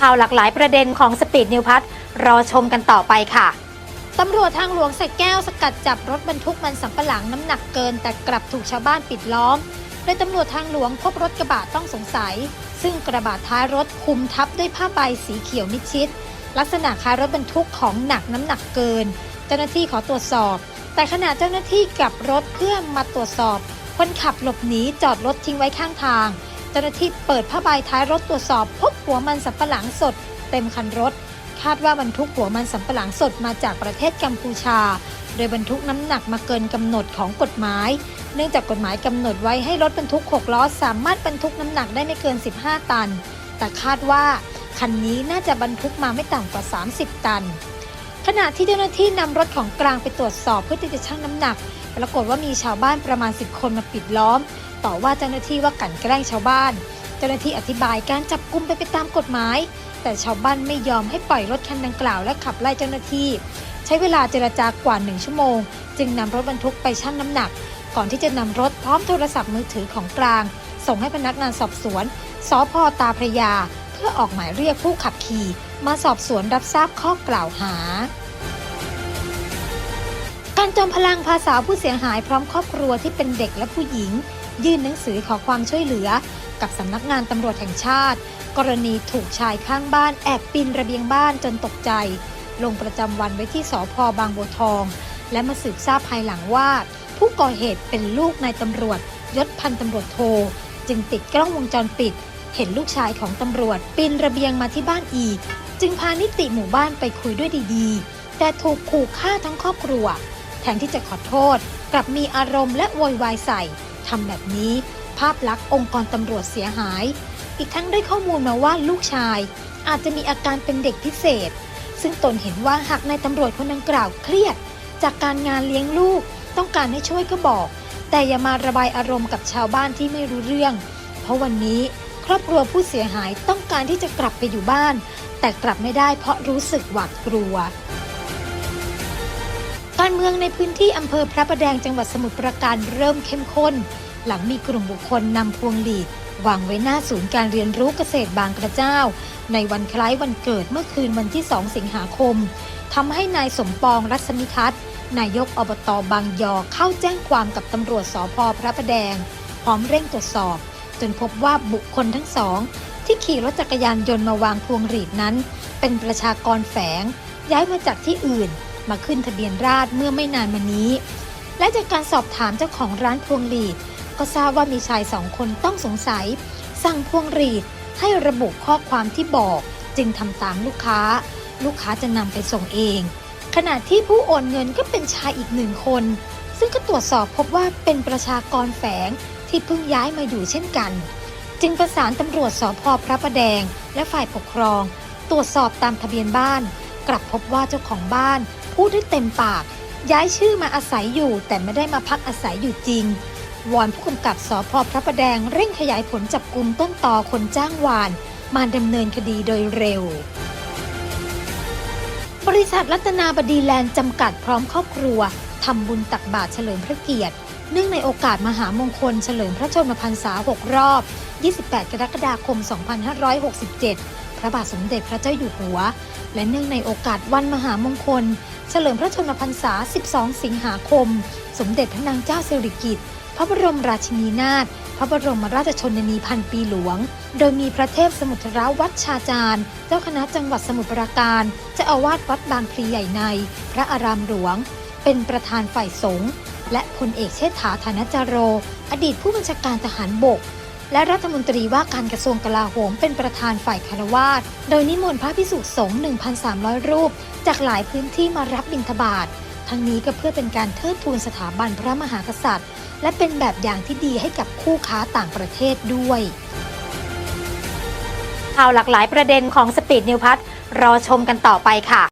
ข่าวหลากหลายประเด็นของสปีดนิวพัทรอชมกันต่อไปค่ะตำรวจทางหลวงสะแก้วสกัดจับรถบรรทุกมันสำปะหลังน้ำหนักเกิน แต่กลับถูกชาวบ้านปิดล้อม โดยตำรวจทางหลวงพบรถกระบะต้องสงสัย ซึ่งกระบะท้ายรถคุมทับด้วยผ้าใบสีเขียวมิดชิด ลักษณะคล้ายรถบรรทุกของหนักน้ำหนักเกิน เจ้าหน้าที่ขอตรวจสอบ แต่ขณะเจ้าหน้าที่กลับรถเพื่อมาตรวจสอบ คนขับหลบหนีจอดรถทิ้งไว้ข้างทาง เจ้าหน้าที่เปิดผ้าใบท้ายรถตรวจสอบ พบหัวมันสำปะหลังสด เต็มคันรถ คาดว่าบรรทุกหัวมันสำปะหลังสดมาจากประเทศกัมพูชา โดยบรรทุกน้ำหนักมาเกินกำหนดของกฎหมาย เนื่องจากกฎหมายกำหนดไว้ให้รถบรรทุก6ล้อสามารถบรรทุกน้ำหนักได้ไม่เกิน 15 ตัน แต่คาดว่าคันนี้น่าจะบรรทุกมาไม่ต่ำกว่า 30 ตัน ขณะที่เจ้าหน้าที่นำรถของกลางไปตรวจสอบเพื่อที่จะชั่งน้ำหนัก ปรากฏว่ามีชาวบ้านประมาณ 10 คนมาปิดล้อม ต่อว่าเจ้าหน้าที่ว่ากันแกล้งชาวบ้าน เจ้าหน้าที่อธิบายการจับกุมไปไปตามกฎหมาย แต่ชาวบ้านไม่ยอมให้ปล่อยรถคันดังกล่าวและขับไล่เจ้าหน้าที่ ใช้เวลาเจรจากว่า1ชั่วโมง จึงนำรถบรรทุกไปชั่งน้ำหนัก ก่อนที่จะนำรถพร้อมโทรศัพท์มือถือของกลาง ส่งให้พนักงานสอบสวนสพตาพระยา เพื่อออกหมายเรียกผู้ขับขี่ มาสอบสวนรับทราบข้อกล่าวหาการจอมพลังพาสาวผู้เสียหายพร้อมครอบครัวที่เป็นเด็กและผู้หญิง ยื่นหนังสือขอความช่วยเหลือ กับสำนักงานตำรวจแห่งชาติ กรณีถูกชายข้างบ้านแอบปีนระเบียงบ้านจนตกใจ ลงประจำวันไว้ที่สพบางบัวทอง และมาสืบทราบภายหลังว่า ผู้ก่อเหตุเป็นลูกนายตำรวจยศพันตำรวจโท จึงติดกล้องวงจรปิด เห็นลูกชายของตำรวจปีนระเบียงมาที่บ้านอีก จึงพานิติหมู่บ้านไปคุยด้วยดีๆ แต่ถูกขู่ฆ่าทั้งครอบครัวแทนที่จะขอโทษ กลับมีอารมณ์และโวยวายใส่ ทำแบบนี้ ภาพลักษณ์องค์กรตำรวจเสียหาย อีกทั้งได้ข้อมูลมาว่าลูกชาย อาจจะมีอาการเป็นเด็กพิเศษ ซึ่งตนเห็นว่าหากนายตำรวจคนดังกล่าวเครียด จากการงานเลี้ยงลูก ต้องการให้ช่วยก็บอก แต่อย่ามาระบายอารมณ์กับชาวบ้านที่ไม่รู้เรื่อง เพราะวันนี้ครอบครัวผู้เสียหายต้องการที่จะกลับไปอยู่บ้าน แต่กลับไม่ได้เพราะรู้สึกหวาดกลัว การเมืองในพื้นที่อำเภอพระประแดงจังหวัดสมุทรปราการเริ่มเข้มข้น หลังมีกลุ่มบุคคลนำพวงหลีดวางไว้หน้าศูนย์การเรียนรู้เกษตรบางกระเจ้า ในวันคล้ายวันเกิดเมื่อคืนวันที่ 2 สิงหาคมทำให้นายสมปองรัศมิทัศน์นายกอบตบางยอเข้าแจ้งความกับตำรวจสพพระประแดง พร้อมเร่งตรวจสอบ จนพบว่าบุคคลทั้งสอง ที่ขี่รถจักรยานยนต์มาวางพวงหลีดนั้น เป็นประชากรแฝง ย้ายมาจากที่อื่น มาขึ้นทะเบียนราษฎรเมื่อไม่นานมานี้ และจากการสอบถามเจ้าของร้านพวงหลีด ก็ทราบว่ามีชายสองคนต้องสงสัย สั่งพวงหลีดให้ระบุข้อความที่บอกจึงทำตามลูกค้า ลูกค้าจะนำไปส่งเอง ขณะที่ผู้โอนเงินก็เป็นชายอีกหนึ่งคน ซึ่งก็ตรวจสอบพบว่าเป็นประชากรแฝงที่เพิ่งย้ายมาอยู่เช่นกัน จึงประสานตำรวจสพพระประแดง และฝ่ายปกครอง ตรวจสอบตามทะเบียนบ้าน กลับพบว่าเจ้าของบ้าน พูดได้เต็มปาก ย้ายชื่อมาอาศัยอยู่ แต่ไม่ได้มาพักอาศัยอยู่จริง วอนผู้กำกับสพพระประแดงเร่งขยายผลจับกลุ่มต้นต่อคนจ้างวาน มาดำเนินคดีโดยเร็ว บริษัทรัตนาบดีแลนด์จำกัดพร้อมครอบครัวทำบุญตักบาตรเฉลิมพระเกียรติ เนื่องในโอกาสมหามงคลเฉลิมพระชนมพรรษา 6 รอบ 28 กรกฎาคม 2567 พระบาทสมเด็จพระเจ้าอยู่หัว และเนื่องในโอกาสวันมหามงคล เฉลิมพระชนมพรรษา 12 สิงหาคม สมเด็จพระนางเจ้าสิริกิติ์พระบรมราชินีนาถพระบรมราชชนนีพันปีหลวง โดยมีพระเทพสมุทรวัดชาจารย์ เจ้าคณะจังหวัดสมุทรปราการเจ้าอาวาสวัดบางพลีใหญ่ใน พระอารามหลวง เป็นประธานฝ่ายสงฆ์และพลเอกเชษฐาธนจโร อดีตผู้บัญชาการทหารบก และรัฐมนตรีว่าการกระทรวงกลาโหมเป็นประธานฝ่ายคารวาสโดยนิมนต์พระพิสุสงฆ์1,300 รูป จากหลายพื้นที่มารับบิณฑบาตทั้งนี้ก็เพื่อเป็นการเทิดทูนสถาบันพระมหากษัตริย์ และเป็นแบบอย่างที่ดีให้กับคู่ค้าต่างประเทศด้วยข่าวหลากหลายประเด็นของสปีดนิวพัทรอชมกันต่อไปค่ะ